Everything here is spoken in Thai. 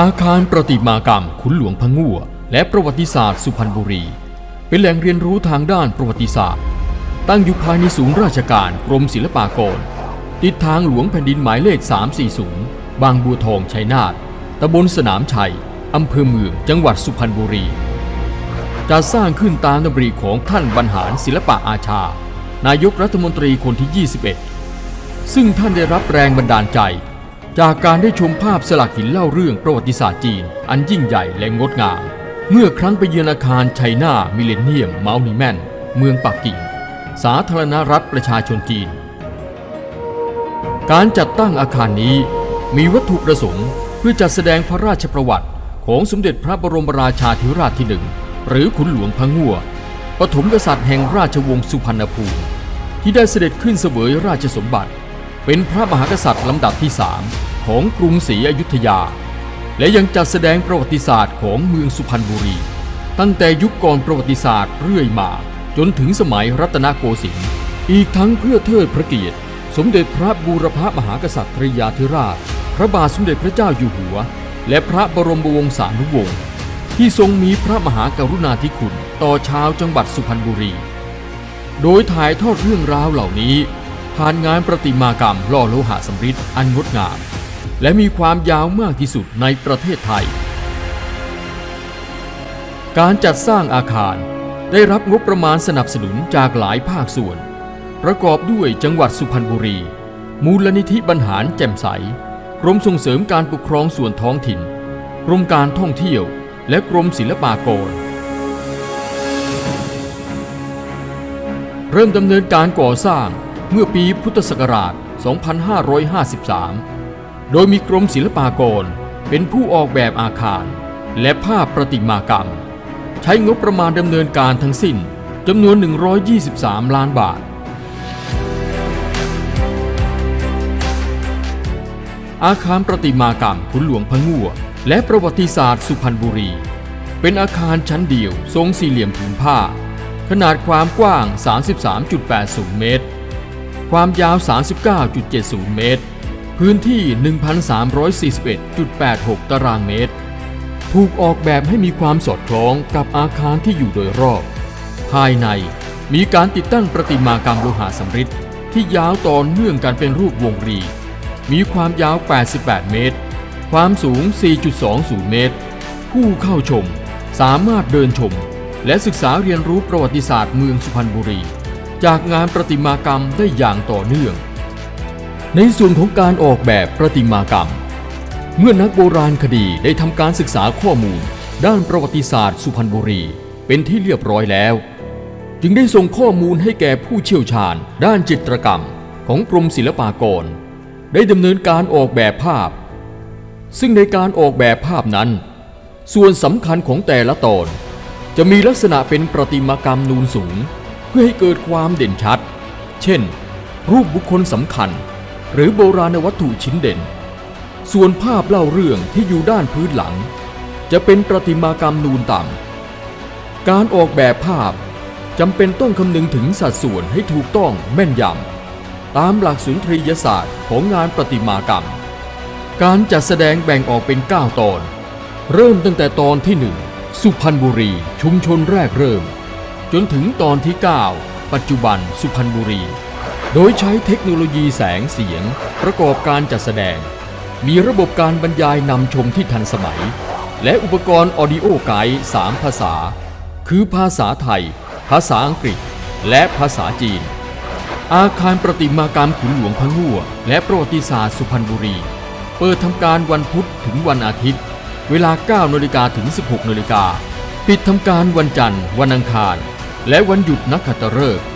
อาคารประติมากรรมขุนหลวงพะงั่วและประวัติศาสตร์สุพรรณบุรี เป็นแหล่งเรียนรู้ทางด้านประวัติศาสตร์ ตั้งอยู่ภายในศูนย์ราชการกรมศิลปากร ติดทางหลวงแผ่นดินหมายเลข 340 บางบัวทองชัยนาทตำบลสนามชัยอำเภอเมืองจังหวัดสุพรรณบุรีจะสร้างขึ้นตามดำริของท่านบรรหารศิลปะอาชา นายกรัฐมนตรีคนที่ 21 ซึ่งท่านได้รับแรงบันดาลใจ จากการได้ชมภาพสลักหินเล่าเรื่องประวัติศาสตร์จีน อันยิ่งใหญ่และงดงาม เมื่อครั้งไปเยือนอาคารไชน่ามิเลเนียมเมานิแมน เมืองปักกิ่ง สาธารณรัฐประชาชนจีน การจัดตั้งอาคารนี้มีวัตถุประสงค์เพื่อจัดแสดงพระราชประวัติของสมเด็จพระบรมราชาธิราชที่หนึ่ง หรือขุนหลวงพะงัวปฐมกษัตริย์แห่งราชวงศ์สุพรรณภูมิที่ได้เสด็จขึ้นเสวยราชสมบัติ เป็นพระมหากษัตริย์ลำดับที่สาม ของกรุงศรีอยุธยา และยังจัดแสดงประวัติศาสตร์ของเมืองสุพรรณบุรี ตั้งแต่ยุคก่อนประวัติศาสตร์เรื่อยมา จนถึงสมัยรัตนโกสินทร์อีกทั้งเพื่อเทิดพระเกียรติ สมเด็จพระบูรพมหากษัตริยาธิราช พระบาทสมเด็จพระเจ้าอยู่หัว และพระบรมวงศานุวงศ์ที่ทรงมีพระมหากรุณาธิคุณต่อชาวจังหวัดสุพรรณบุรี โดยถ่ายทอดเรื่องราวเหล่านี้ ผ่านงานประติมากรรมล่อโลหะสำริดอันงดงาม และมีความยาวมากที่สุดในประเทศไทย การจัดสร้างอาคารได้รับงบประมาณสนับสนุนจากหลายภาคส่วน ประกอบด้วยจังหวัดสุพรรณบุรี มูลนิธิบรรหารแจ่มใส กรมส่งเสริมการปกครองส่วนท้องถิ่น กรมการท่องเที่ยว และกรมศิลปากร เริ่มดำเนินการก่อสร้างเมื่อปีพุทธศักราช 2553 โดยมีกรมศิลปากรเป็นผู้ออกแบบอาคาร และภาพประติมากรรม ใช้งบประมาณดำเนินการทั้งสิ้นจำนวน 123 ล้านบาท อาคารประติมากรรมขุนหลวงพะงั่วและประวัติศาสตร์สุพรรณบุรี เป็นอาคารชั้นเดียวทรงสี่เหลี่ยมผืนผ้า ขนาดความกว้าง 33.80 เมตร ความยาว 39.70 เมตร พื้นที่ 1,341.86 ตารางเมตร ถูกออกแบบให้มีความสอดคล้องกับอาคารที่อยู่โดยรอบ ภายในมีการติดตั้งประติมากรรมโลหะสำริดที่ยาวต่อเนื่องกันเป็นรูปวงรี มีความยาว 88 เมตร ความสูง 4.20 เมตร ผู้เข้าชมสามารถเดินชม และศึกษาเรียนรู้ประวัติศาสตร์เมืองสุพรรณบุรี จากงานประติมากรรมได้อย่างต่อเนื่อง ในส่วนของการออกแบบประติมากรรม เมื่อนักโบราณคดีได้ทำการศึกษาข้อมูล ด้านประวัติศาสตร์สุพรรณบุรี เป็นที่เรียบร้อยแล้ว จึงได้ส่งข้อมูลให้แก่ผู้เชี่ยวชาญ ด้านจิตรกรรมของกรมศิลปากร ได้ดำเนินการออกแบบภาพ ซึ่งในการออกแบบภาพนั้น ส่วนสำคัญของแต่ละตอนจะมีลักษณะเป็นประติมากรรมนูนสูง เพื่อให้เกิดความเด่นชัด เช่น รูปบุคคลสำคัญ หรือโบราณวัตถุชิ้นเด่น ส่วนภาพเล่าเรื่องที่อยู่ด้านพื้นหลัง จะเป็นประติมากรรมนูนต่ำ การออกแบบภาพจำเป็นต้องคำนึงถึงสัดส่วนให้ถูกต้องแม่นยำ ตามหลักสุนทรียศาสตร์ของงานประติมากรรม การจัดแสดงแบ่งออกเป็น 9 ตอน เริ่มตั้งแต่ตอนที่ 1 สุพรรณบุรีชุมชนแรกเริ่ม จนถึงตอนที่ 9 ปัจจุบันสุพรรณบุรี โดยใช้เทคโนโลยีแสงเสียง ประกอบการจัดแสดง มีระบบการบรรยายนำชมที่ทันสมัย และอุปกรณ์ออดิโอไกด์3ภาษา คือภาษาไทย ภาษาอังกฤษ และภาษาจีน อาคารประติมากรรมขุนหลวงพะงั่วและประวัติศาสตร์สุพรรณบุรี เปิดทำการวันพุธถึงวันอาทิตย์ เวลา9นาฬิกาถึง 16นาฬิกาปิดทำการวันจันทร์ วันอังคาร และวันหยุดนักขัตฤกษ์